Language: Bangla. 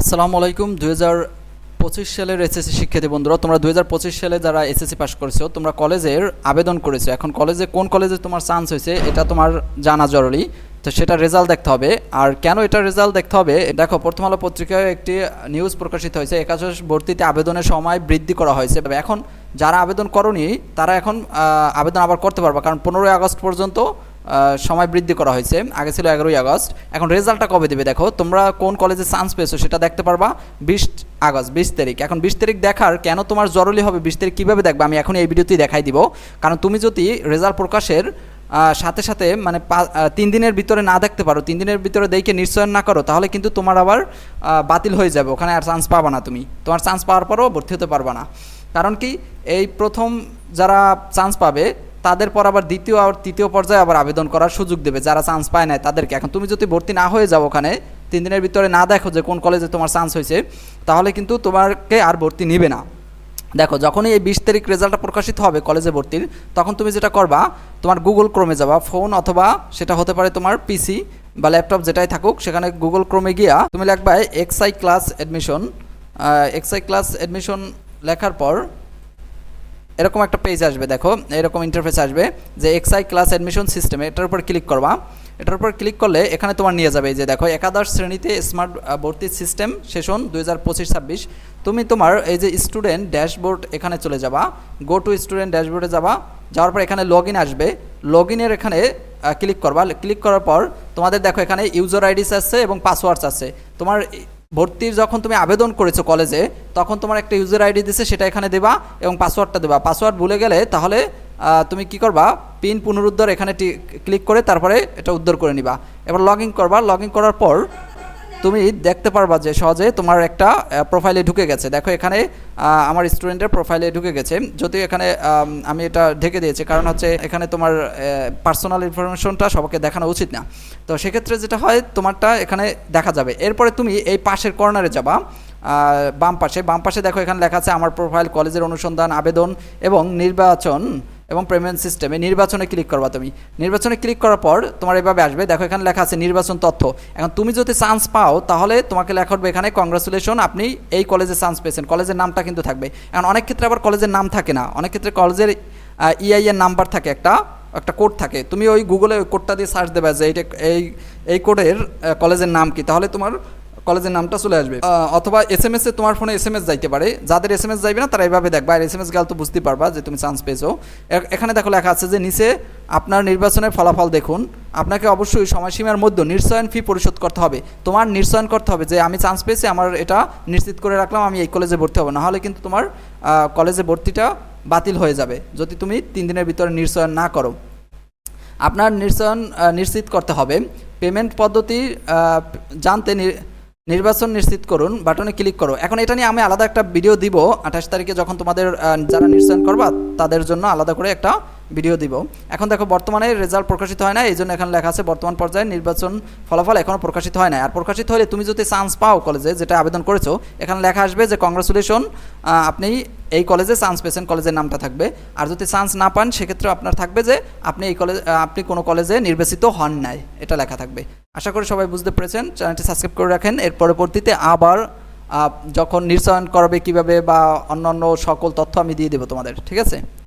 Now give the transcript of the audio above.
আসসালামু আলাইকুম। হাজার পঁচিশ সালের এসএসসি শিক্ষার্থী বন্ধুরা, তোমরা দুই হাজার পঁচিশ সালে যারা এসএসসি পাস করেছ, তোমরা কলেজের আবেদন করেছ। এখন কলেজে কোন কলেজে তোমার চান্স হয়েছে, এটা তোমার জানা জরুরি। তো সেটা রেজাল্ট দেখতে হবে। আর কেন এটা রেজাল্ট দেখতে হবে, দেখো, প্রথম আলো পত্রিকায় একটি নিউজ প্রকাশিত হয়েছে, একাদশ ভর্তিতে আবেদনের সময় বৃদ্ধি করা হয়েছে। এখন যারা আবেদন করনি, তারা এখন আবেদন আবার করতে পারবে। কারণ পনেরোই আগস্ট পর্যন্ত সময় বৃদ্ধি করা হয়েছে। আগে ছিল এগারোই আগস্ট। এখন রেজাল্টটা কবে দেবে দেখো? তোমরা কোন কলেজে চান্স পেয়েছ সেটা দেখতে পারবা। বিশ আগস্ট, বিশ তারিখ। এখন বিশ তারিখ দেখার কেন তোমার জরুরি হবে? বিশ তারিখ কীভাবে দেখবে? আমি এখন এই ভিডিওতেই দেখাই দিব। কারণ তুমি যদি রেজাল্ট প্রকাশের সাথে সাথে মানে তিন দিনের ভিতরে না দেখতে পারো, তিন দিনের ভিতরে দেখে নিশ্চয়ন না করো, তাহলে কিন্তু তোমার আবার বাতিল হয়ে যাবে। ওখানে আর চান্স পাবা না তুমি। তোমার চান্স পাওয়ার পরও ভর্তি হতে পারবা না। কারণ কি এই প্রথম যারা চান্স পাবে তাদের পর আবার দ্বিতীয় আর তৃতীয় পর্যায়ে আবার আবেদন করার সুযোগ দেবে, যারা চান্স পায় না তাদেরকে। এখন তুমি যদি ভর্তি না হয়ে যাও ওখানে, তিন দিনের ভিতরে না দেখো যে কোন কলেজে তোমার চান্স হয়েছে, তাহলে কিন্তু তোমাকে আর ভর্তি নেবে না। দেখো, যখনই এই বিশ তারিখ রেজাল্টটা প্রকাশিত হবে কলেজে ভর্তির, তখন তুমি যেটা করবা, তোমার গুগল ক্রোমে যাবা ফোন অথবা সেটা হতে পারে তোমার পিসি বা ল্যাপটপ যেটাই থাকুক, সেখানে গুগল ক্রোমে গিয়া তুমি লিখবা XI class admission XI class admission লেখার পর এরকম একটা পেজ আসবে, দেখো, এরকম ইন্টারফেস আসবে যে এক্সআই ক্লাস অ্যাডমিশন সিস্টেম এটার উপর ক্লিক করবা। এটার উপর ক্লিক করলে এখানে তোমার নিয়ে যাবে এই যে, দেখো, একাদশ শ্রেণীতে স্মার্ট ভর্তি সিস্টেম সেশন দুই হাজার পঁচিশ ছাব্বিশ। তুমি তোমার এই যে স্টুডেন্ট ড্যাশবোর্ড এখানে চলে যাবা গো টু স্টুডেন্ট ড্যাশবোর্ডে যাবা, যাওয়ার পর এখানে লগ আসবে। লগ এখানে ক্লিক করবা। ক্লিক করার পর তোমাদের দেখো এখানে ইউজার আইডিস আছে এবং পাসওয়ার্ডস আছে তোমার ভর্তির যখন তুমি আবেদন করেছ কলেজে, তখন তোমার একটা ইউজার আইডি দিছে, সেটা এখানে দেবা এবং পাসওয়ার্ডটা দেবা। পাসওয়ার্ড ভুলে গেলে তাহলে তুমি কি করবা? পিন পুনরুদ্ধার এখানে ক্লিক করে তারপরে এটা উদ্ধার করে নিবা। এবার লগ ইন করবা। লগ ইন করার পর তুমি দেখতে পারবা যে সহজে তোমার একটা প্রোফাইলে ঢুকে গেছে। দেখো এখানে আমার স্টুডেন্টের প্রোফাইলে ঢুকে গেছে। যদিও এখানে, আমি এটা ঢেকে দিয়েছি, কারণ হচ্ছে এখানে তোমার পার্সোনাল ইনফরমেশনটা সবাইকে দেখানো উচিত না। তো সেক্ষেত্রে যেটা হয়, তোমারটা এখানে দেখা যাবে। এরপরে তুমি এই পাশের কর্নারে যাবা বাম পাশে। বাম পাশে দেখো এখানে লেখা আছে, আমার প্রোফাইল কলেজের অনুসন্ধান, আবেদন এবং নির্বাচন এবং পেমেন্ট সিস্টেমে নির্বাচনে ক্লিক করবা তুমি। নির্বাচনে ক্লিক করার পর তোমার এভাবে আসবে। দেখো, এখানে লেখা আছে নির্বাচন তথ্য। এখন তুমি যদি চান্স পাও, তাহলে তোমাকে লেখা হবে এখানে কংগ্রাচুলেশন আপনি এই কলেজে চান্স পেয়েছেন। কলেজের নামটা কিন্তু থাকবে। এখন অনেক ক্ষেত্রে আবার কলেজের নাম থাকে না। অনেক ক্ষেত্রে কলেজের ইআই এর নাম্বার থাকে একটা একটা কোড থাকে। তুমি ওই গুগলে ওই কোডটা দিয়ে সার্চ দেবে যে এইটা, এই এই কোডের কলেজের নাম কি। তাহলে তোমার কলেজের নামটা চলে আসবে। অথবা এস এম এস তোমার ফোনে এস এম এস যাইতে পারে। যাদের এস এম এস যাইবে না তারা এইভাবে দেখবা। আর এস এম এস গেল তো বুঝতে পারবা যে তুমি চান্স পেয়েছ। এখানে দেখো লেখা আছে যে নিচে আপনার নির্বাচনের ফলাফল দেখুন। আপনাকে অবশ্যই সময়সীমার মধ্যে নিশ্চয়ন ফি পরিশোধ করতে হবে। তোমার নিশ্চয়ন করতে হবে যে আমি চান্স পেয়েছি আমার এটা নিশ্চিত করে রাখলাম আমি এই কলেজে ভর্তি হব। নাহলে কিন্তু তোমার কলেজে ভর্তিটা বাতিল হয়ে যাবে যদি তুমি তিন দিনের ভিতরে নিশ্চয়ন না করো। আপনার নিশ্চয়ন আহ, নিশ্চিত করতে হবে। পেমেন্ট পদ্ধতি জানতে নির্বাচন নিশ্চিত করুন, বাটনে ক্লিক করো। এখন এটা নিয়ে আমি আলাদা একটা ভিডিও দিব। আঠাশ তারিখে যখন তোমাদের যারা নির্বাচন করবা, তাদের জন্য আলাদা করে একটা ভিডিও দিব। এখন দেখো, বর্তমানে রেজাল্ট প্রকাশিত হয় না এই জন্য এখানে লেখা আছে, বর্তমান পর্যায়ে নির্বাচন ফলাফল এখনও প্রকাশিত হয় না আর প্রকাশিত হলে তুমি যদি চান্স পাও কলেজে, যেটা আবেদন করেছ, এখানে লেখা আসবে যে কংগ্রেচুলেশন আপনি এই কলেজে চান্স পেয়েছেন, কলেজের নামটা থাকবে। আর যদি চান্স না পান, সেক্ষেত্রে আপনার থাকবে যে, আপনি এই কলেজ আপনি কোনো কলেজে নির্বাচিত হন নাই। এটা লেখা থাকবে। আশা করি সবাই বুঝতে পেরেছেন। চ্যানেলটি সাবস্ক্রাইব করে রাখেন। এর পরবর্তীতে আবার যখন নির্চয়ন করবে কীভাবে বা অন্যান্য সকল তথ্য আমি দিয়ে দেবো তোমাদের, ঠিক আছে?